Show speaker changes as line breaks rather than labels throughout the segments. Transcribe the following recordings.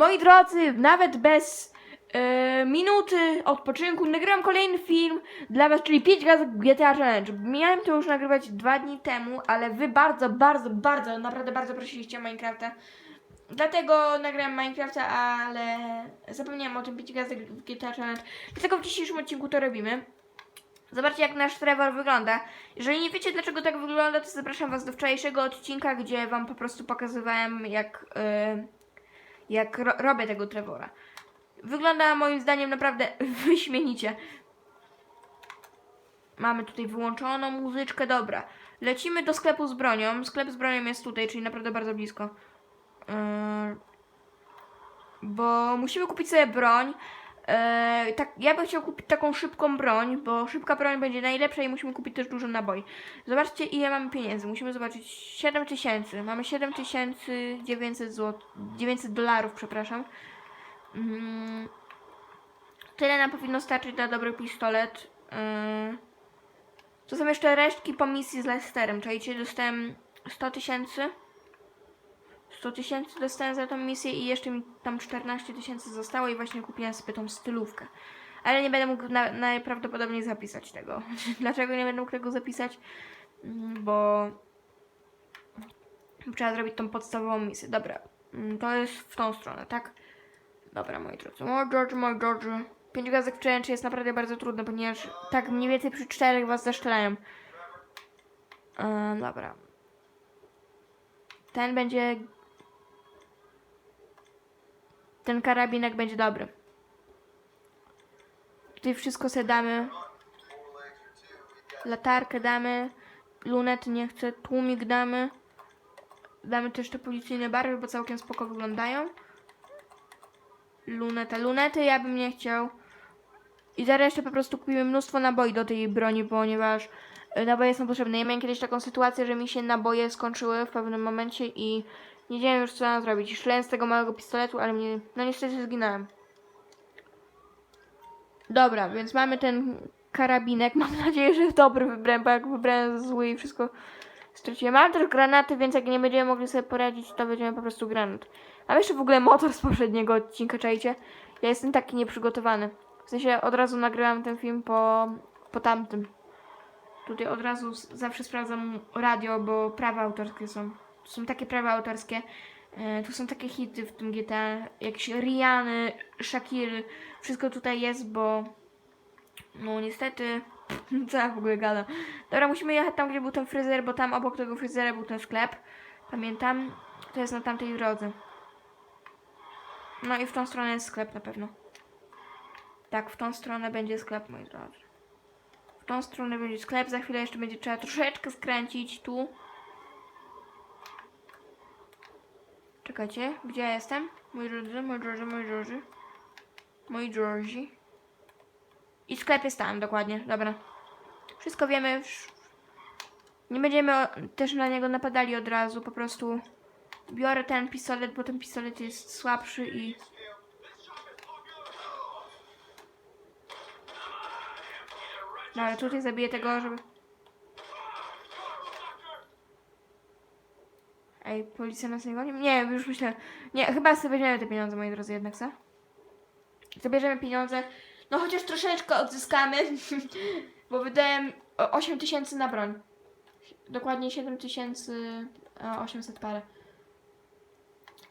Moi drodzy, nawet bez e, minuty odpoczynku nagrałem kolejny film dla was, czyli 5 gazet GTA Challenge. Miałem to już nagrywać dwa dni temu, ale wy bardzo, bardzo, bardzo, naprawdę bardzo prosiliście o Minecrafta. Dlatego nagrałem Minecrafta, ale zapomniałem o tym 5 gazet GTA Challenge. Dlatego w dzisiejszym odcinku to robimy. Zobaczcie, jak nasz Trevor wygląda. Jeżeli nie wiecie, dlaczego tak wygląda, to zapraszam Was do wczorajszego odcinka, gdzie Wam po prostu pokazywałem, jak, yy, jak ro robię tego Trevora. Wygląda moim zdaniem naprawdę wyśmienicie. Mamy tutaj wyłączoną muzyczkę, dobra. Lecimy do sklepu z bronią. Sklep z bronią jest tutaj, czyli naprawdę bardzo blisko. Yy, bo musimy kupić sobie broń. Eee, tak, ja bym chciał kupić taką szybką broń, bo szybka broń będzie najlepsza i musimy kupić też dużo naboi. Zobaczcie ile mamy pieniędzy. Musimy zobaczyć 7 tysięcy. Mamy 7900 zł, 900 dolarów, przepraszam. Mm, tyle nam powinno starczyć na dobry pistolet. Eee, to są jeszcze resztki po misji z Lesterem. Czajcie, dostałem 100 tysięcy. 100 tysięcy dostałem za tą misję i jeszcze mi tam 14 tysięcy zostało i właśnie kupiłem sobie tą stylówkę. Ale nie będę mógł na, najprawdopodobniej zapisać tego. Dlaczego nie będę mógł tego zapisać? Mm, Bo trzeba zrobić tą podstawową misję. Dobra, mm, to jest w tą stronę, tak? Dobra, moi drodzy. Moi drodzy, moi drodzy. Pięć gazek w challenge jest naprawdę bardzo trudne, ponieważ tak mniej więcej przy czterech was zaszczelają. Eee, dobra. Ten będzie ten karabinek będzie dobry. Tutaj wszystko sobie damy. Latarkę damy. Lunet nie chcę. Tłumik damy. Damy też te policyjne barwy, bo całkiem spoko wyglądają. Luneta. Lunety ja bym nie chciał. I za resztę po prostu kupimy mnóstwo naboi do tej broni, ponieważ e, naboje są potrzebne. Ja miałem kiedyś taką sytuację, że mi się naboje skończyły w pewnym momencie i nie wiedziałem już co mam zrobić. Szłem z tego małego pistoletu, ale mnie, no niestety zginąłem. Dobra, więc mamy ten karabinek. Mam nadzieję, że dobry wybrałem, bo jak wybrałem zły i wszystko straciłem. Mam też granaty, więc jak nie będziemy mogli sobie poradzić, to weźmiemy po prostu granat. Mam jeszcze w ogóle motor z poprzedniego odcinka, czajcie? Ja jestem taki nieprzygotowany. W sensie od razu nagrywam ten film po, po tamtym. Tutaj od razu zawsze sprawdzam radio, bo prawa autorskie są. Są takie prawa autorskie. E, tu są takie hity w tym GTA. Jakieś Riany, Shakiry. Wszystko tutaj jest, bo no niestety co ja w ogóle gadam. Dobra, musimy jechać tam, gdzie był ten fryzjer, bo tam obok tego fryzjera był ten sklep. Pamiętam. To jest na tamtej drodze. No i w tą stronę jest sklep na pewno. Tak, w tą stronę będzie sklep, moi drodzy. W tą stronę będzie sklep, za chwilę jeszcze będzie trzeba troszeczkę skręcić tu. Czekajcie, gdzie ja jestem? Moi drodzy, moi drodzy, moi drodzy. Moi drodzy. I sklep jest tam, dokładnie, dobra. Wszystko wiemy. Nie będziemy też na niego napadali od razu, po prostu biorę ten pistolet, bo ten pistolet jest słabszy i... No ale tutaj zabiję tego, żeby... Ej, policja nas nie goni? Nie, już myślę. Nie, chyba sobie weźmiemy te pieniądze, moi drodzy, jednak, co? Zabierzemy pieniądze. No chociaż troszeczkę odzyskamy, bo wydałem o 8 tysięcy na broń. Dokładnie 7 tysięcy 800 parę.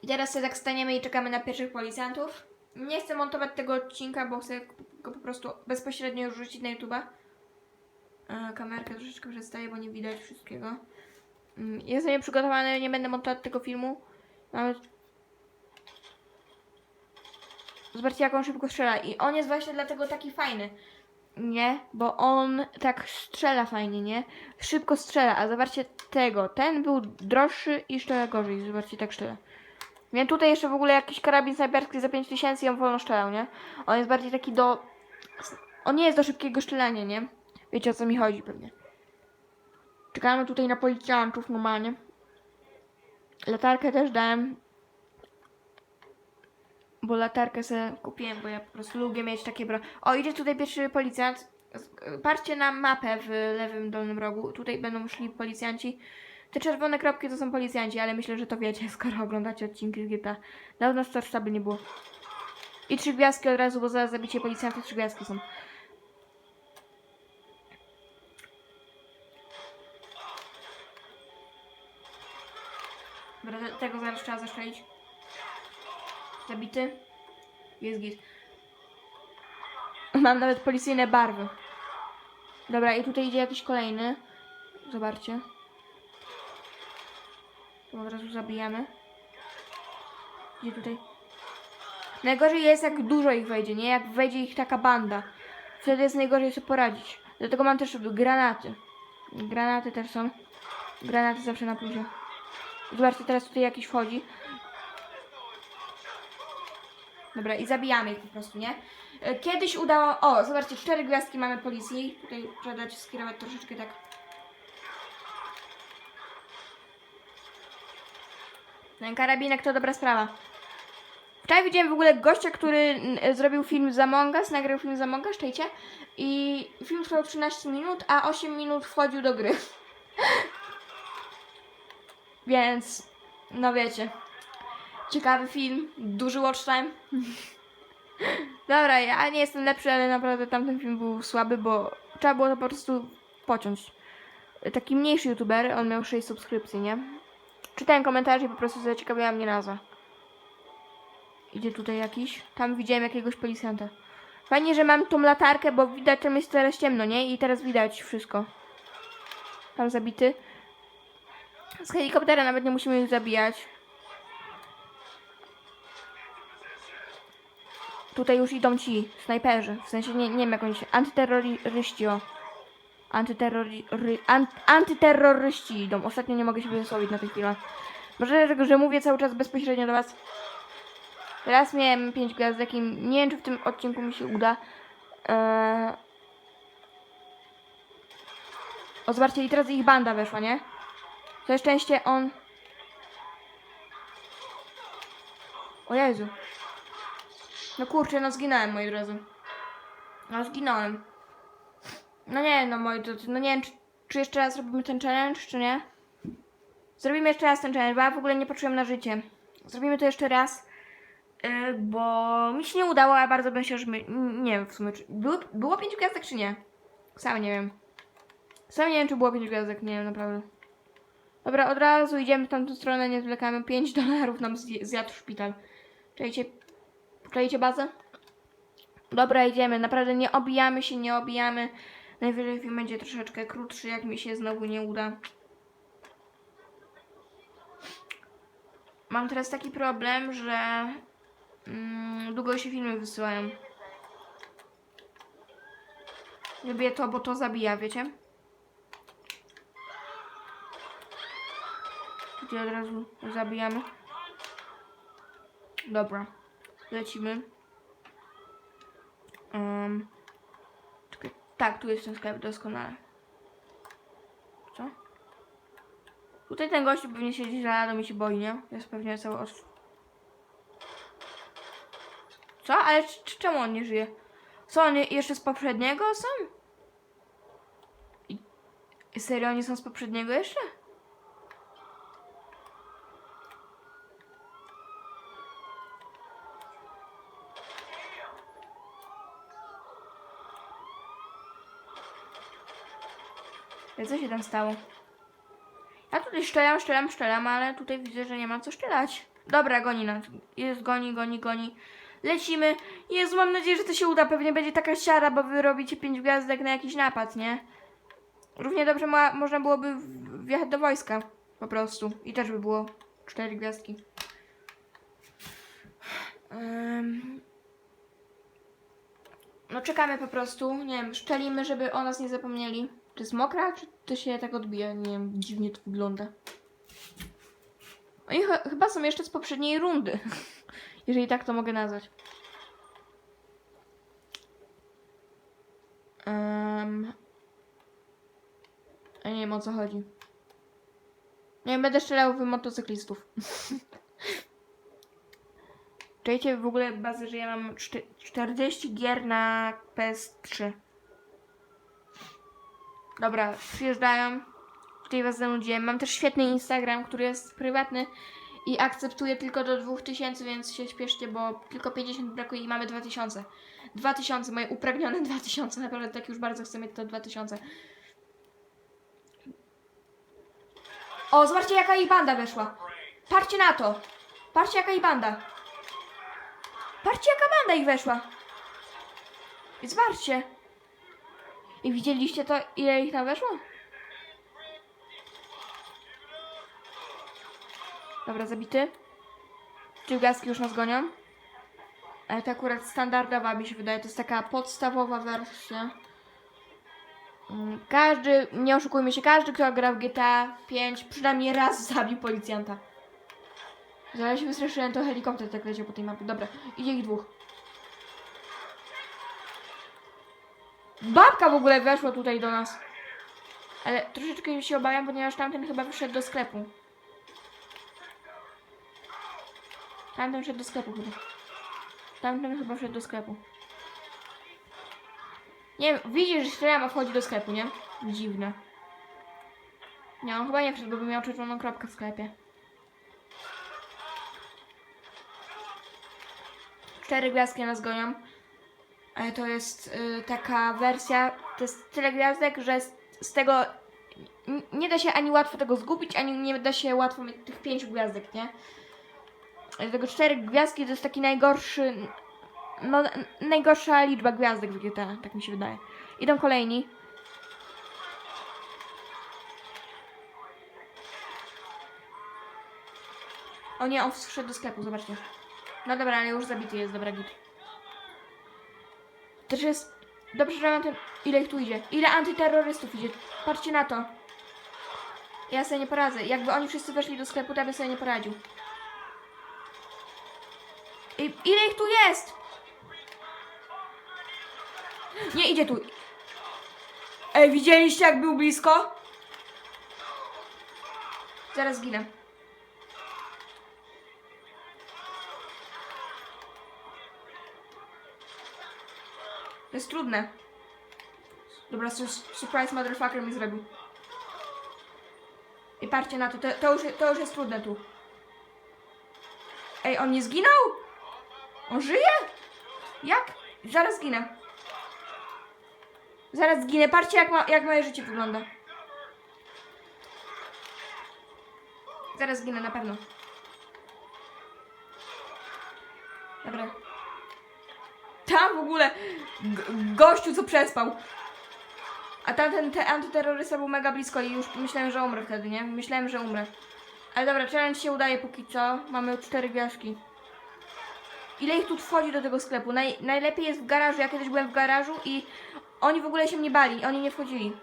I teraz sobie tak staniemy i czekamy na pierwszych policjantów. Nie chcę montować tego odcinka, bo chcę go po prostu bezpośrednio już rzucić na YouTube'a. E, Kamerkę troszeczkę przedstawię, bo nie widać wszystkiego. Mm, Jestem nieprzygotowany, nie będę montować tego filmu. Mamy... Zobaczcie, jak on szybko strzela. I on jest właśnie dlatego taki fajny. Nie, bo on tak strzela fajnie, nie? Szybko strzela, a zobaczcie tego. Ten był droższy i strzela gorzej. Zobaczcie, tak strzela. Miałem tutaj jeszcze w ogóle jakiś karabin snajperski za 5000 i on wolno strzelał, nie? On jest bardziej taki do... On nie jest do szybkiego strzelania, nie? Wiecie o co mi chodzi pewnie. Czekamy tutaj na policjantów normalnie. Latarkę też dałem. Bo latarkę sobie kupiłem, bo ja po prostu lubię mieć takie bro. O, idzie tutaj pierwszy policjant. Patrzcie na mapę w lewym dolnym rogu. Tutaj będą szli policjanci. Te czerwone kropki to są policjanci, ale myślę, że to wiecie, skoro oglądacie odcinki z GTA. Dawno Star Staby nie było. I trzy gwiazdki od razu, bo za zabicie policjantów trzy gwiazdki są. Tego zaraz trzeba zaszczelić. Zabity. Jest git. Mam nawet policyjne barwy. Dobra, i tutaj idzie jakiś kolejny. Zobaczcie. To od razu zabijamy. Gdzie tutaj? Najgorzej jest, jak dużo ich wejdzie, nie? Jak wejdzie ich taka banda. Wtedy jest najgorzej sobie poradzić. Dlatego mam też granaty. Granaty też są. Granaty zawsze na plusie. Zobaczcie, teraz tutaj jakiś wchodzi. Dobra, i zabijamy ich po prostu, nie? E, Kiedyś udało... O, zobaczcie, cztery gwiazdki mamy policji. Tutaj trzeba dać skierować troszeczkę tak. Ten karabinek to dobra sprawa. Wczoraj widziałem w ogóle gościa, który mm, zrobił film z Among nagrał film z Among Us? I film trwał 13 minut, a 8 minut wchodził do gry. Więc, no wiecie. Ciekawy film, duży watch time. Dobra, ja nie jestem lepszy, ale naprawdę tamten film był słaby, bo trzeba było to po prostu pociąć. Taki mniejszy youtuber, on miał 6 subskrypcji, nie? Czytałem komentarze i po prostu zaciekawiła mnie nazwa. Idzie tutaj jakiś. Tam widziałem jakiegoś policjanta. Fajnie, że mam tą latarkę, bo widać, tam jest teraz ciemno, nie? I teraz widać wszystko. Tam zabity. Z helikoptera nawet nie musimy ich zabijać. Tutaj już idą ci snajperzy. W sensie nie, nie wiem jak oni się. Antyterroryści, o. Antyterrory, an, antyterroryści idą. Ostatnio nie mogę się wysłowić na tej chwilę. Może dlatego, że mówię cały czas bezpośrednio do was. Raz miałem 5 gwiazdek i nie wiem, czy w tym odcinku mi się uda. Eee... O, zobaczcie, i teraz ich banda weszła, nie? To szczęście on... O Jezu. No kurczę, no zginąłem, moi drodzy. No zginąłem. No nie, no moi drodzy, no nie wiem, czy, czy jeszcze raz robimy ten challenge, czy nie? Zrobimy jeszcze raz ten challenge, bo ja w ogóle nie poczułem na życie. Zrobimy to jeszcze raz, yy, bo mi się nie udało, a bardzo bym się, że my, nie wiem w sumie, czy, było, było pięć gwiazdek, czy nie? Sam nie wiem. Sam nie wiem, czy było pięć gwiazdek, nie wiem, naprawdę. Dobra, od razu idziemy w tamtą stronę, nie zwlekamy. 5 dolarów nam zjadł szpital. Czajcie, czajcie bazę? Dobra, idziemy. Naprawdę nie obijamy się, nie obijamy. Najwyżej film będzie troszeczkę krótszy, jak mi się znowu nie uda. Mam teraz taki problem, że mm, długo się filmy wysyłają. Lubię to, bo to zabija, wiecie? Gdzie od razu zabijamy. Dobra. Lecimy. Um, czekaj. Tak, tu jest ten sklep doskonale. Co? Tutaj ten gościu pewnie siedzi za ladą i się boi, nie? Jest pewnie cały ostry. Co? Ale czemu on nie żyje? Co, oni jeszcze z poprzedniego są? I serio, oni są z poprzedniego jeszcze? Co się tam stało? Ja tutaj szczelam, szczelam, szczelam, ale tutaj widzę, że nie ma co szczelać. Dobra, goni nas. Jest, goni, goni, goni. Lecimy. Jezu, mam nadzieję, że to się uda. Pewnie będzie taka siara, bo wy robicie pięć gwiazdek na jakiś napad, nie? Równie dobrze ma, można byłoby wjechać do wojska. Po prostu. I też by było cztery gwiazdki. Em, no czekamy po prostu. Nie wiem, szczelimy, żeby o nas nie zapomnieli. Czy jest mokra, czy to się tak odbija? Nie wiem, dziwnie to wygląda. Oni ch- chyba są jeszcze z poprzedniej rundy. Jeżeli tak to mogę nazwać. Um, ja nie wiem o co chodzi. Nie będę strzelał w motocyklistów. Czujecie w ogóle bazę, że ja mam czty- 40 gier na PS3. Dobra, przyjeżdżają. tutaj was zanudziłem. Mam też świetny Instagram, który jest prywatny i akceptuję tylko do 2000, więc się śpieszcie, bo tylko 50 brakuje i mamy 2000. 2000, moje upragnione 2000, naprawdę tak już bardzo chcę mieć to 2000. O, zobaczcie jaka jej banda weszła. Patrzcie na to. Patrzcie jaka jej banda. Patrzcie jaka banda ich weszła. I zobaczcie. I widzieliście to, ile ich tam weszło? Dobra, zabity. Dżugaski już nas gonią. Ale to akurat standardowa mi się wydaje, to jest taka podstawowa wersja. Mm, Każdy, nie oszukujmy się, każdy, kto gra w GTA 5 przynajmniej raz zabił policjanta. Zaraz się wystraszyłem, to helikopter tak leciał po tej mapie. Dobra, idzie ich dwóch. Babka w ogóle weszła tutaj do nas. Ale troszeczkę się obawiam, ponieważ tamten chyba wyszedł do sklepu. Tamten szedł do sklepu chyba. Tamten chyba szedł do sklepu. Nie wiem, widzisz, że Strelama wchodzi do sklepu, nie? Dziwne. Nie, on chyba nie wszedł, bo by miał czerwoną kropkę w sklepie. Cztery gwiazdki nas gonią. Ale to jest y, taka wersja, to jest tyle gwiazdek, że z, z tego nie da się ani łatwo tego zgubić, ani nie da się łatwo mieć tych pięciu gwiazdek, nie? Dlatego cztery gwiazdki to jest taki najgorszy, no najgorsza liczba gwiazdek w GTA, tak mi się wydaje. Idą kolejni. O nie, on wszedł do sklepu, zobaczcie. No dobra, ale już zabity jest, dobra git. Też jest... Dobrze, że mam ten... Ile ich tu idzie? Ile antyterrorystów idzie? Patrzcie na to. Ja sobie nie poradzę. Jakby oni wszyscy weszli do sklepu, to ja bym sobie nie poradził. I, ile ich tu jest? Nie, idzie tu. Ej, widzieliście jak był blisko? Zaraz zginę. To jest trudne. Dobra, su- surprise motherfucker mi zrobił. I patrzcie na to, to, to, już, to już jest trudne tu. Ej, on nie zginął? On żyje? Jak? Zaraz zginę. Zaraz zginę. Patrzcie, jak, ma, jak moje życie wygląda. Zaraz zginę, na pewno. Dobra. Tam w ogóle gościu, co przespał. A tamten te antyterrorysta był mega blisko i już myślałem, że umrę wtedy, nie? Myślałem, że umrę. Ale dobra, challenge się udaje póki co. Mamy cztery gwiazdki. Ile ich tu wchodzi do tego sklepu? Naj, najlepiej jest w garażu. Ja kiedyś byłem w garażu i oni w ogóle się nie bali. Oni nie wchodzili.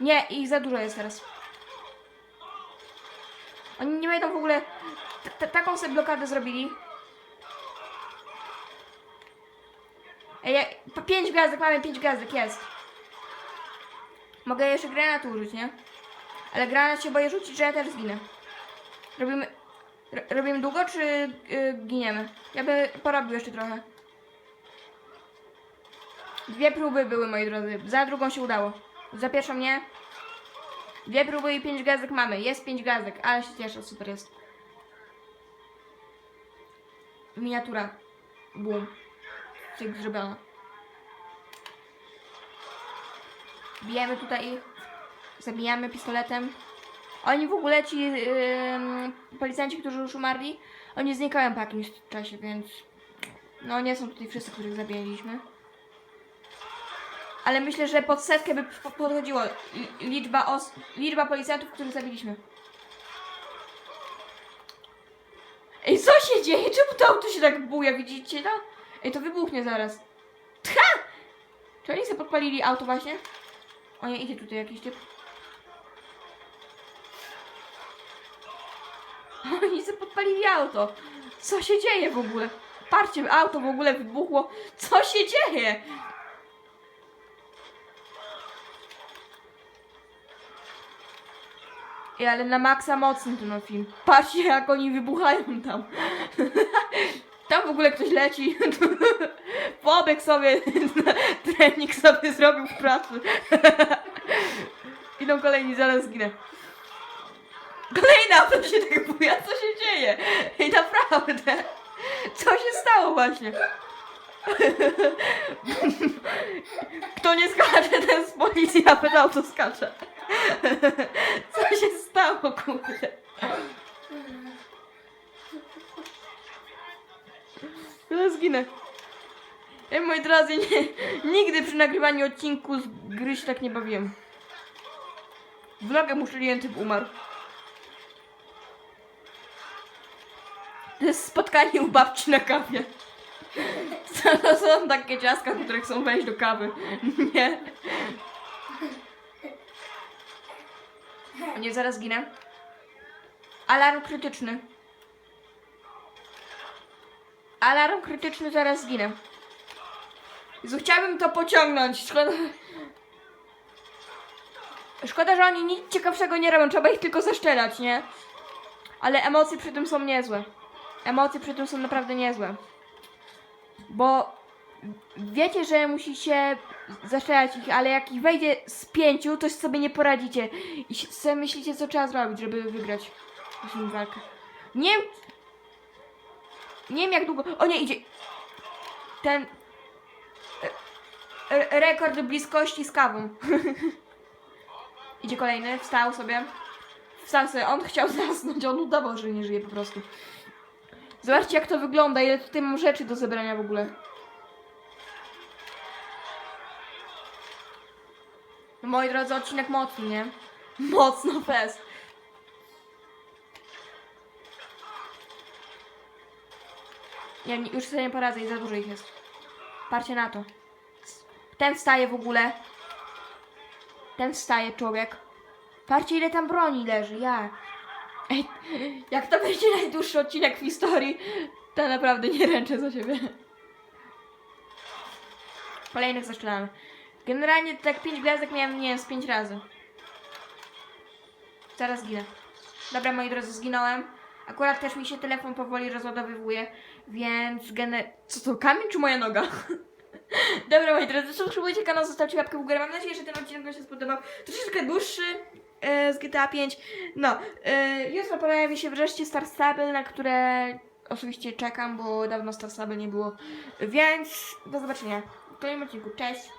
Nie, ich za dużo jest teraz. Oni nie będą w ogóle... taką sobie blokadę zrobili. Ej, ja- pięć gwiazdek mamy, pięć gwiazdek, jest. Mogę jeszcze granat użyć, nie? Ale granat się boję rzucić, że ja też zginę. Robimy... ro- Robimy długo, czy y, giniemy? Ja bym porobił jeszcze trochę. Dwie próby były, moi drodzy. Za drugą się udało. Za pierwszą nie. Dwie próby i pięć gwiazdek mamy. Jest pięć gwiazdek, ale się cieszę, super jest. Miniatura. Boom. Cyk zrobiona. Bijemy tutaj ich. Zabijamy pistoletem. Oni w ogóle ci ym, policjanci, którzy już umarli, oni znikają po jakimś czasie, więc no nie są tutaj wszyscy, których zabiliśmy. Ale myślę, że pod setkę by po- podchodziło li- liczba, os- liczba policjantów, których zabiliśmy. Ej, co się dzieje? Czemu to auto się tak buja? Widzicie to? Ej, to wybuchnie zaraz. Tcha! Czy oni sobie podpalili auto właśnie? O nie, idzie tutaj jakiś typ. Oni sobie podpalili auto. Co się dzieje w ogóle? Patrzcie, auto w ogóle wybuchło. Co się dzieje? Ej, ale na maksa mocny ten film. Patrzcie, jak oni wybuchają tam. Tam w ogóle ktoś leci. Pobiegł sobie, trening sobie zrobił w pracy. Idą kolejni, zaraz zginę. Kolejna auto się tak buja, co się dzieje? I naprawdę, co się stało właśnie? Kto nie skacze, ten z policji, a pedał to skacze. Co się stało, kurde? Ja zginę. Ej, moi drodzy, nie, nigdy przy nagrywaniu odcinku z gry się tak nie bawiłem. W nogę mu typ umarł. To jest spotkanie u babci na kawie. To są takie ciastka, które chcą wejść do kawy. Nie. Nie, zaraz ginę. Alarm krytyczny. Alarm krytyczny, zaraz zginę. Jezu, chciałabym to pociągnąć. Szkoda... Szkoda, że oni nic ciekawszego nie robią. Trzeba ich tylko zaszczelać, nie? Ale emocje przy tym są niezłe. Emocje przy tym są naprawdę niezłe. Bo wiecie, że musicie zaszczelać ich, ale jak ich wejdzie z pięciu, to sobie nie poradzicie. I sobie myślicie, co trzeba zrobić, żeby wygrać tą walkę. Nie wiem, nie wiem jak długo. O nie, idzie. Ten. e, e, Rekord bliskości z kawą. idzie kolejny, wstał sobie. Wstał sobie, on chciał zasnąć, on udawał, że nie żyje po prostu. Zobaczcie jak to wygląda, ile tutaj mam rzeczy do zebrania w ogóle. Moi drodzy, odcinek mocny, nie? Mocno fest. Ja już sobie nie poradzę i za dużo ich jest. Parcie na to. Ten wstaje w ogóle. Ten wstaje, człowiek. Parcie ile tam broni leży, ja. Ej, jak to będzie najdłuższy odcinek w historii, to naprawdę nie ręczę za siebie. Kolejnych zaszczelamy. Generalnie tak 5 gwiazdek miałem, nie wiem, z 5 razy. Zaraz ginę. Dobra, moi drodzy, zginąłem. Akurat też mi się telefon powoli rozładowywuje, więc gener... Co to, kamień czy moja noga? Dobra, moi drodzy, subskrybujcie kanał, zostawcie łapkę w górę. Mam nadzieję, że ten odcinek Wam się spodobał. Troszeczkę dłuższy e, z GTA 5. No, e, jutro pojawi się wreszcie Star Stable, na które oczywiście czekam, bo dawno Star Stable nie było. Więc do zobaczenia w kolejnym odcinku. Cześć!